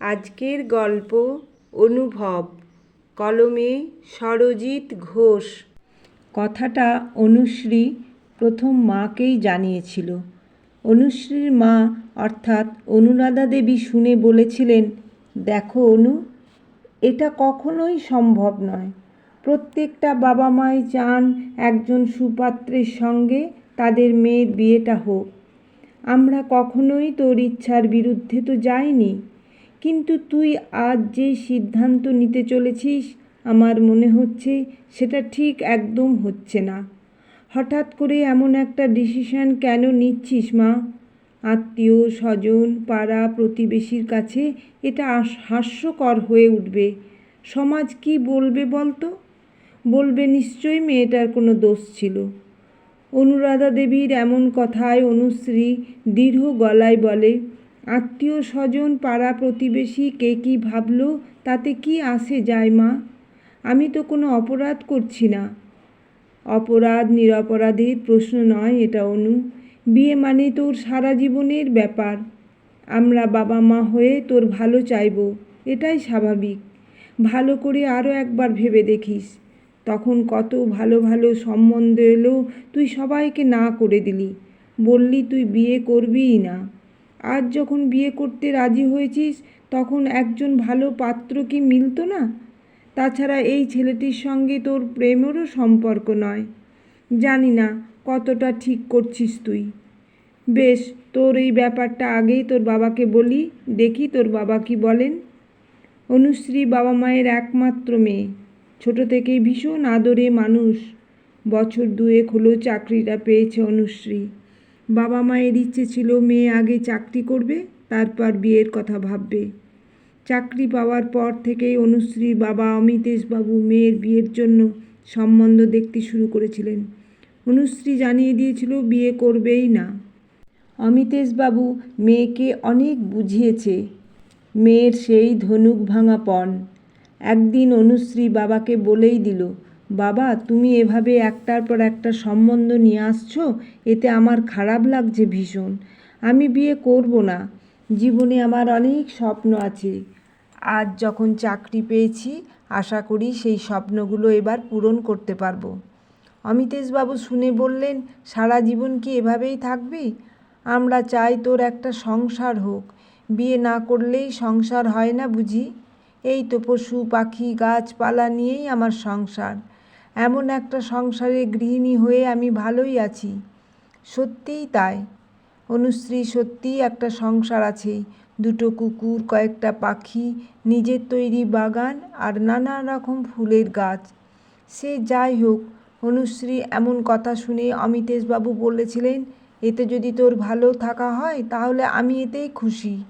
আজকের গল্প অনুভব। কলমে সরজিৎ ঘোষ। কথাটা অনুশ্রী প্রথম মাকেই জানিয়েছিল। অনুশ্রীর মা অর্থাৎ অনুরাধা দেবী শুনে বলেছিলেন, দেখো অনু, এটা কখনোই সম্ভব নয়। প্রত্যেকটা বাবা মাই চান একজন সুপাত্রের সঙ্গে তাদের মেয়ের বিয়েটা হোক। আমরা কখনোই তোর ইচ্ছার বিরুদ্ধে তো যাইনি। কিন্তু তুই আজ যে সিদ্ধান্ত নিতে চলেছিস, আমার মনে হচ্ছে সেটা ঠিক একদম হচ্ছে না। হঠাৎ করে এমন একটা ডিসিশন কেন নিচ্ছিস মা? আত্মীয়, স্বজন, পাড়া, প্রতিবেশীর কাছে এটা হাস্যকর হয়ে উঠবে। সমাজ কি বলবে বলতো? বলবে নিশ্চয়ই মেয়েটার কোনো দোষ ছিল। অনুরাধা দেবীর এমন কথায় অনুশ্রী দৃঢ় গলায় বলে আত্মীয় স্বজন পাড়া প্রতিবেশী কে কী ভাবলো, তাতে কি আসে যায় মা? আমি তো কোনো অপরাধ করছি না। অপরাধ, নিরপরাধের প্রশ্ন নয় এটা অনু। বিয়ে মানে তোর সারা জীবনের ব্যাপার। আমরা বাবা মা হয়ে তোর ভালো চাইব, এটাই স্বাভাবিক। ভালো করে আরও একবার ভেবে দেখিস। তখন কত ভালো ভালো সম্বন্ধ এলো, তুই সবাইকে না করে দিলি। বললি, তুই বিয়ে করবিই না। আজ যখন বিয়ে করতে রাজি হয়েছিস, তখন একজন ভালো পাত্র কি মিলতো না? তাছাড়া এই ছেলেটির সঙ্গে তোর প্রেমেরও সম্পর্ক নয়। জানি না কতটা ঠিক করছিস তুই। বেশ, তোর এই ব্যাপারটা আগেই তোর বাবাকে বলি, দেখি তোর বাবা কি বলেন। অনুশ্রী বাবা মায়ের একমাত্র মেয়ে। ছোট থেকেই ভীষণ আদরে মানুষ। বছর দুয়েক হলো চাকরিটা পেয়েছে অনুশ্রী। বাবা মায়ের ইচ্ছে ছিল মেয়ে আগে চাকরি করবে, তারপর বিয়ের কথা ভাববে। চাকরি পাওয়ার পর থেকেই অনুশ্রীর বাবা অমিতেশবাবু মেয়ের বিয়ের জন্য সম্বন্ধ দেখতে শুরু করেছিলেন। অনুশ্রী জানিয়ে দিয়েছিল বিয়ে করবেই না। অমিতেশবাবু মেয়েকে অনেক বুঝিয়েছে। মেয়ের সেই ধনুক ভাঙা পণ। একদিন অনুশ্রী বাবাকে বলেই দিল বাবা, তুমি এভাবে একটার পর একটা সম্বন্ধ নিয়ে আসছো, এতে আমার খারাপ লাগছে ভীষণ। আমি বিয়ে করব না। জীবনে আমার অনেক স্বপ্ন আছে। আজ যখন চাকরি পেয়েছি, আশা করি সেই স্বপ্নগুলো এবার পূরণ করতে পারব। অমিতেশবাবু শুনে বললেন, সারা জীবন কি এভাবেই থাকবি? আমরা চাই তোর একটা সংসার হোক। বিয়ে না করলেই সংসার হয় না বুঝি? এই তো পশু, পাখি, গাছপালা নিয়েই আমার সংসার। এমন একটা সংসারে গৃহিণী হয়ে আমি ভালোই আছি। সত্যিই তাই। অনুশ্রী, সত্যিই একটা সংসার আছে। দুটো কুকুর, কয়েকটা পাখি, নিজের তৈরি বাগান আর নানা রকম ফুলের গাছ। সে যাই হোক, অনুশ্রী, এমন কথা শুনে অমিতেশবাবু বলেছিলেন, এতে যদি তোর ভালো থাকা হয়, তাহলে আমি এতেই খুশি।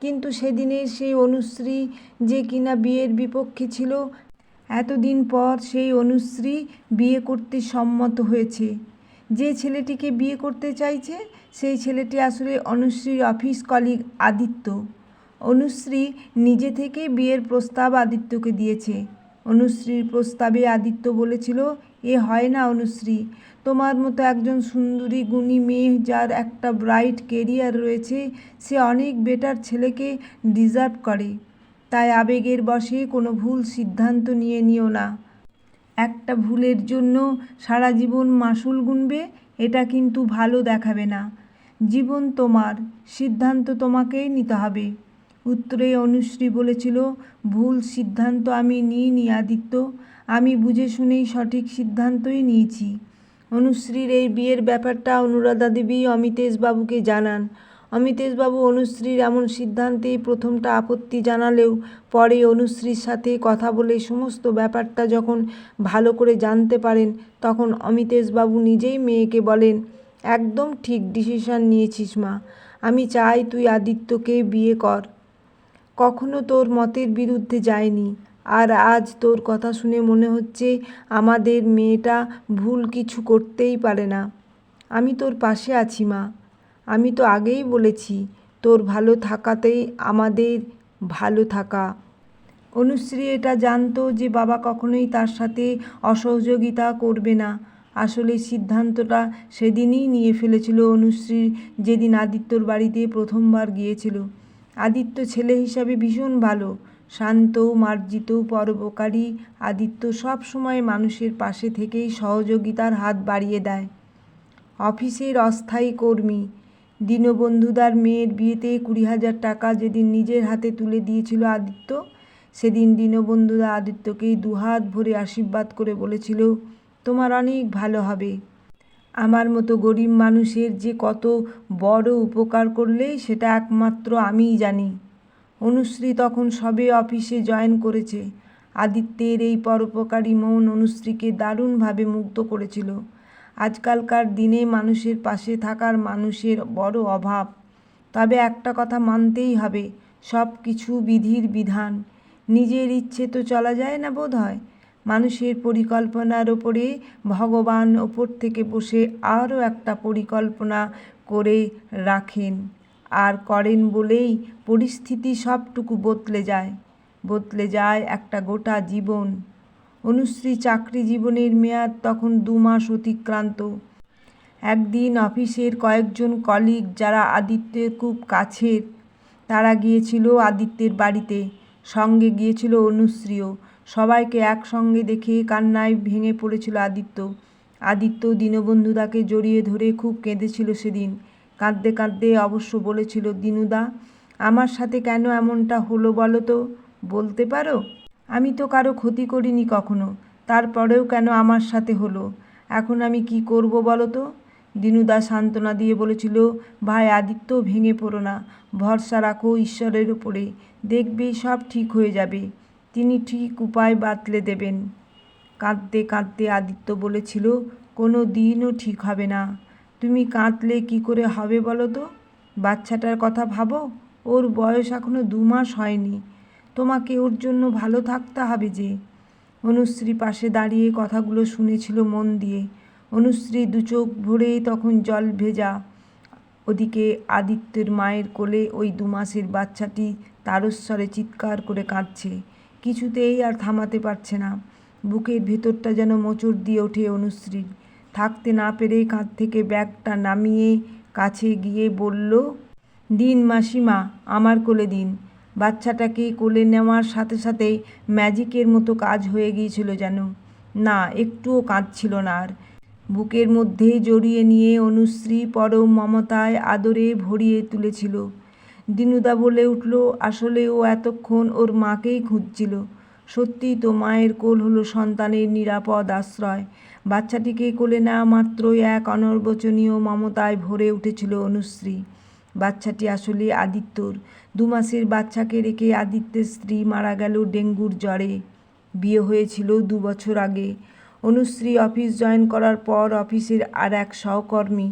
কিন্তু সেদিনের সেই অনুশ্রী যে কিনা বিয়ের বিপক্ষে ছিল এতদিন পর সেই অনুশ্রী বিয়ে করতে সম্মত হয়েছে। যে ছেলেটিকে বিয়ে করতে চাইছে, সেই ছেলেটি আসলে অনুশ্রীর অফিস কলিগ আদিত্য। অনুশ্রী নিজে থেকে বিয়ের প্রস্তাব আদিত্যকে দিয়েছে। অনুশ্রীর প্রস্তাবে আদিত্য বলেছিল, এ হয় না অনুশ্রী, তোমার মতো একজন সুন্দরী গুণী মেয়ে যার একটা ব্রাইট কেরিয়ার রয়েছে, সে অনেক বেটার ছেলেকে ডিজার্ভ করে। তাই আবেগের বশে কোনো ভুল সিদ্ধান্ত নিয়ে নিও না। একটা ভুলের জন্য সারা জীবন মাসুল গুনবে, এটা কিন্তু ভালো দেখাবে না। জীবন তোমার, সিদ্ধান্ত তোমাকেই নিতে হবে। উত্তরে অনুশ্রী বলেছিল, ভুল সিদ্ধান্ত আমি নিইনি আদিত্য, আমি বুঝে শুনেই সঠিক সিদ্ধান্তই নিয়েছি। অনুশ্রীর এই বিয়ের ব্যাপারটা অনুরাধা দেবী অমিতেশবাবুকে জানান। অমিতেশবাবু অনুশ্রীর এমন সিদ্ধান্তে প্রথমটা আপত্তি জানালেও পরে অনুশ্রীর সাথে কথা বলে সমস্ত ব্যাপারটা যখন ভালো করে জানতে পারেন, তখন অমিতেশবাবু নিজেই মেয়েকে বলেন, একদম ঠিক ডিসিশন নিয়েছিস মা। আমি চাই তুই আদিত্যকে বিয়ে কর। কখনো তোর মতের বিরুদ্ধে যায়নি আর আজ তোর কথা শুনে মনে হচ্ছে আমাদের মেয়েটা ভুল কিছু করতেই পারে না। আমি তোর পাশে আছি মা। আমি তো আগেই বলেছি, তোর ভালো থাকাতেই আমাদের ভালো থাকা। অনুশ্রী এটা জানতো যে বাবা কখনোই তার সাথে অসহযোগিতা করবে না। আসলে সিদ্ধান্তটা সেদিনই নিয়ে ফেলেছিল অনুশ্রী যেদিন আদিত্যর বাড়িতে প্রথমবার গিয়েছিল। আদিত্য ছেলে হিসাবে ভীষণ ভালো, শান্ত, মার্জিত, পরোপকারী। আদিত্য সব সময় মানুষের পাশে থেকেই সহযোগিতার হাত বাড়িয়ে দেয়। অফিসের অস্থায়ী কর্মী দীনবন্ধুদার মেয়ের বিয়েতে কুড়ি হাজার টাকা যেদিন নিজের হাতে তুলে দিয়েছিল আদিত্য, সেদিন দীনবন্ধুদা আদিত্যকেই দুহাত ভরে আশীর্বাদ করে বলেছিল, তোমার অনেক ভালো হবে। আমার মতো গরিব মানুষের যে কত বড় উপকার করলেই সেটা একমাত্র আমিই জানি। অনুশ্রী তখন সবে অফিসে জয়েন করেছে। আদিত্যের এই পরোপকারী মন অনুশ্রীকে দারুণভাবে মুগ্ধ করেছিল। আজকালকার দিনে মানুষের পাশে থাকার মানুষের বড় অভাব। তবে একটা কথা মানতেই হবে, সব কিছু বিধির বিধান। নিজের ইচ্ছে তো চলা যায় না বোধ হয় মানুষের পরিকল্পনার ওপরে ভগবান ওপর থেকে বসে আরও একটা পরিকল্পনা করে রাখেন। আর করেন বলেই পরিস্থিতি সবটুকু বদলে যায়। বদলে যায় একটা গোটা জীবন। অনুশ্রী চাকরি জীবনের মেয়াদ তখন দু মাস অতিক্রান্ত। একদিন অফিসের কয়েকজন কলিগ যারা আদিত্যের খুব কাছের, তারা গিয়েছিল আদিত্যের বাড়িতে। সঙ্গে গিয়েছিল অনুশ্রীও। সবাইকে একসঙ্গে দেখে কান্নায় ভেঙে পড়েছিল আদিত্য। আদিত্য দীনবন্ধুদাকে জড়িয়ে ধরে খুব কেঁদেছিল সেদিন। কাঁদতে কাঁদতে অবশ্য বলেছিল দিনুদা আমার সাথে কেন এমনটা হলো বলো তো? বলতে পারো? আমি তো কারও ক্ষতি করিনি কখনো, তারপরেও কেন আমার সাথে হলো? এখন আমি কি করব বলো তো? দিনুদা সান্ত্বনা দিয়ে বলেছিল, ভাই, আদিত্য ভেঙে পড়ো না, ভরসা রাখো ঈশ্বরের উপরে দেখবে সব ঠিক হয়ে যাবে। তিনি ঠিক উপায় বাতলে দেবেন। কাঁদতে কাঁদতে আদিত্য বলেছিল, কোনো দিনও ঠিক হবে না। তুমি কাঁদলে কি করে হবে বলো তো? বাচ্চাটার কথা ভাবো? ওর বয়স এখনও দু মাস হয়নি। তোমাকে ওর জন্য ভালো থাকতে হবে যে। অনুশ্রী পাশে দাঁড়িয়ে কথাগুলো শুনেছিল মন দিয়ে। অনুশ্রী দু চোখ ভরে তখন জল ভেজা। ওদিকে আদিত্যের মায়ের কোলে ওই দু মাসের বাচ্চাটি তারস্বরে চিৎকার করে কাঁদছে। কিছুতেই আর থামাতে পারছে না। বুকের ভেতরটা যেন মোচড় দিয়ে ওঠে অনুশ্রীর। থাকতে না পেরে কাঁধ থেকে ব্যাগটা নামিয়ে কাছে গিয়ে বলল, দিন মাসিমা, আমার কোলে দিন। বাচ্চাটাকে কোলে নেওয়ার সাথে সাথেই ম্যাজিকের মতো কাজ হয়ে গিয়েছিল যেন না, একটুও কাঁদছিল না আর। বুকের মধ্যে জড়িয়ে নিয়ে অনুশ্রী পরম মমতায় আদরে ভরিয়ে তুলেছিল। দিনুদা বলে উঠল, আসলে ও এতক্ষণ ওর মাকেই খুঁজছিল। সত্যিই তো মায়ের কোল হলো সন্তানের নিরাপদ আশ্রয়। বাচ্চাটিকে কোলে নেওয়া মাত্রই এক অনর্বচনীয় মমতায় ভরে উঠেছিল অনুশ্রী। বাচ্চাটি আসলে আদিত্যর। দু মাসের বাচ্চাকে রেখে আদিত্যের স্ত্রী মারা গেল ডেঙ্গুর জ্বরে। বিয়ে হয়েছিল দু বছর আগে। অনুশ্রী অফিস জয়েন করার পর অফিসের আর এক সহকর্মী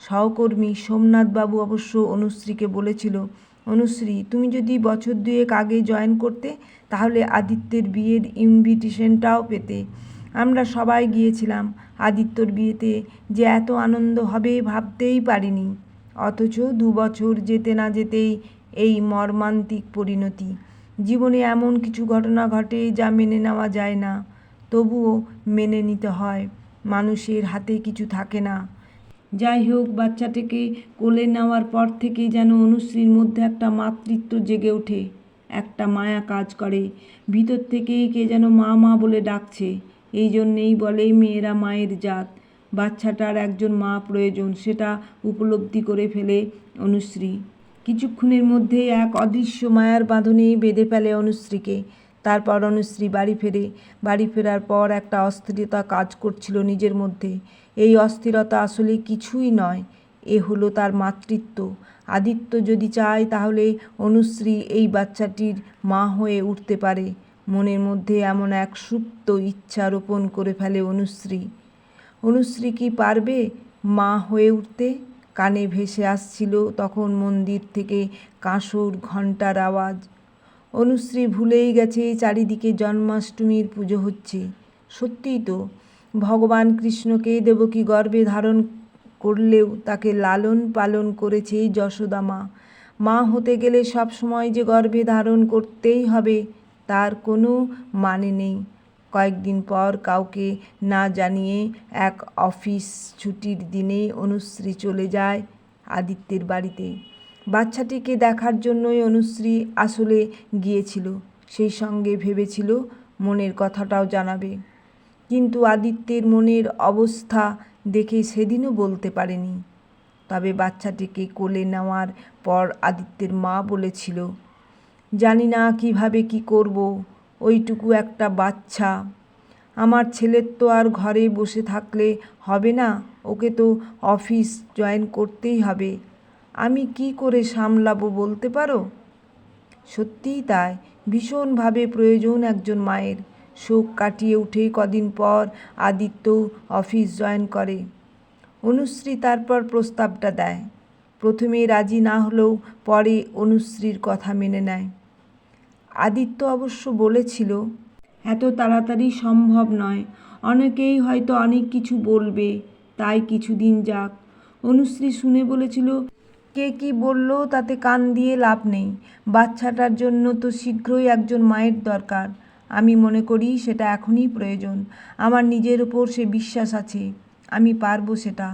সহকর্মী সোমনাথবাবু অবশ্য অনুশ্রীকে বলেছিল, অনুশ্রী, তুমি যদি বছর দুয়েক আগে জয়েন করতে, তাহলে আদিত্যের বিয়ের ইনভিটেশনটাও পেতে। আমরা সবাই গিয়েছিলাম। আদিত্যর বিয়েতে যে এত আনন্দ হবে ভাবতেই পারিনি। অথচ দু বছর যেতে না যেতেই এই মর্মান্তিক পরিণতি। জীবনে এমন কিছু ঘটনা ঘটে যা মেনে নেওয়া যায় না। তবুও মেনে নিতে হয়। মানুষের হাতে কিছু থাকে না। যাই হোক, বাচ্চাটাকে কোলে নেওয়ার পর থেকেই যেন অনুশ্রীর মধ্যে একটা মাতৃত্ব জেগে ওঠে, একটা মায়া কাজ করে। ভিতর থেকেই কে যেন মা মা বলে ডাকছে। এই জন্যেই বলে, মেয়েরা মায়ের জাত। বাচ্চাটার একজন মা প্রয়োজন, সেটা উপলব্ধি করে ফেলে অনুশ্রী। কিছুক্ষণের মধ্যেই এক অদৃশ্য মায়ার বাঁধনে বেঁধে ফেলে অনুশ্রীকে। তারপর অনুশ্রী বাড়ি ফেরে। বাড়ি ফেরার পর একটা অস্থিরতা কাজ করছিল নিজের মধ্যে। এই অস্থিরতা আসলে কিছুই নয়। এ হলো তার মাতৃত্ব। আদিত্য যদি চায়, তাহলে অনুশ্রী এই বাচ্চাটির মা হয়ে উঠতে পারে। মনের মধ্যে এমন এক সুপ্ত ইচ্ছা রোপণ করে ফেলে অনুশ্রী। অনুশ্রী কি পারবে মা হয়ে উঠতে? কানে ভেসে আসছিল তখন মন্দির থেকে কাঁসর ঘণ্টার আওয়াজ। অনুশ্রী ভুলেই গেছে চারিদিকে জন্মাষ্টমীর পুজো হচ্ছে। সত্যিই তো, ভগবান কৃষ্ণকে দেবকী গর্ভে ধারণ করলেও তাকে লালন পালন করেছে যশোদা মা। মা হতে গেলে সব সময় যে গর্ভে ধারণ করতেই হবে তার কোনো মানে নেই। কয়েকদিন পর কাউকে না জানিয়ে এক অফিস ছুটির দিনে অনুশ্রী চলে যায় আদিত্যের বাড়িতে। বাচ্চাটিকে দেখার জন্যই অনুশ্রী আসলে গিয়েছিল, সেই সঙ্গে ভেবেছিল মনের কথাটাও জানাবে। কিন্তু আদিত্যের মনের অবস্থা দেখে সেদিনও বলতে পারেনি। তবে বাচ্চাটিকে কোলে নেওয়ার পর আদিত্যের মা বলেছিল, জানি না কীভাবে কি করব। ওইটুকু একটা বাচ্চা। আমার ছেলের তো আর ঘরে বসে থাকলে হবে না, ওকে তো অফিস জয়েন করতেই হবে। আমি কি করে সামলাবো বলতে পারো? সত্যিই তাই, ভীষণভাবে প্রয়োজন একজন মায়ের। শোক কাটিয়ে উঠে কদিন পর আদিত্য অফিস জয়েন করে। অনুশ্রী তারপর প্রস্তাবটা দেয়। প্রথমে রাজি না হলেও পরে অনুশ্রীর কথা মেনে নেয়। আদিত্য অবশ্য বলেছিল, এত তাড়াতাড়ি সম্ভব নয়। অনেকেই হয়তো অনেক কিছু বলবে, তাই কিছুদিন যাক। অনুশ্রী শুনে বলেছিল, কে কি বলল তাতে কান দিয়ে লাভ নেই। বাচ্চাটার জন্য তো শীঘ্রই একজন মায়ের দরকার। আমি মনে করি সেটা এখনই প্রয়োজন। আমার নিজের ওপর সে বিশ্বাস আছে, আমি পারব সেটা।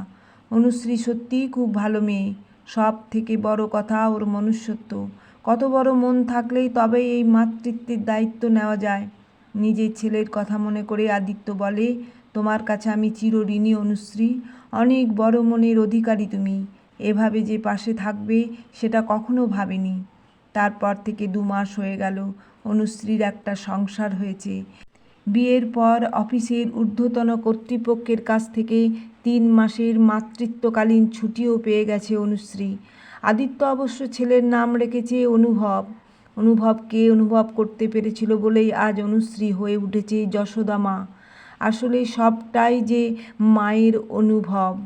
অনুশ্রী সত্যিই খুব ভালো মেয়ে। সব থেকে বড় কথা ওর মনুষ্যত্ব। কত বড় মন থাকলেই তবে এই মাতৃত্বের দায়িত্ব নেওয়া যায়। নিজের ছেলের কথা মনে করে আদিত্য বলে, তোমার কাছে আমি চিরঋণী অনুশ্রী। অনেক বড় মনের অধিকারী তুমি। এভাবে যে পাশে থাকবে, সেটা কখনো ভাবেনি। তারপর থেকে দু মাস হয়ে গেল, অনুশ্রীর একটা সংসার হয়েছে। বিয়ের পর অফিসের ঊর্ধ্বতন কর্তৃপক্ষের কাছ থেকে তিন মাসের মাতৃত্বকালীন ছুটিও পেয়ে গেছে অনুশ্রী। আদিত্য অবশ্য ছেলের নাম রেখেছে অনুভব। অনুভবকে অনুভব করতে পেরেছিল বলেই আজ অনুশ্রী হয়ে উঠেছে যশোদা মা। আসলে সবটাই যে মায়ের অনুভব।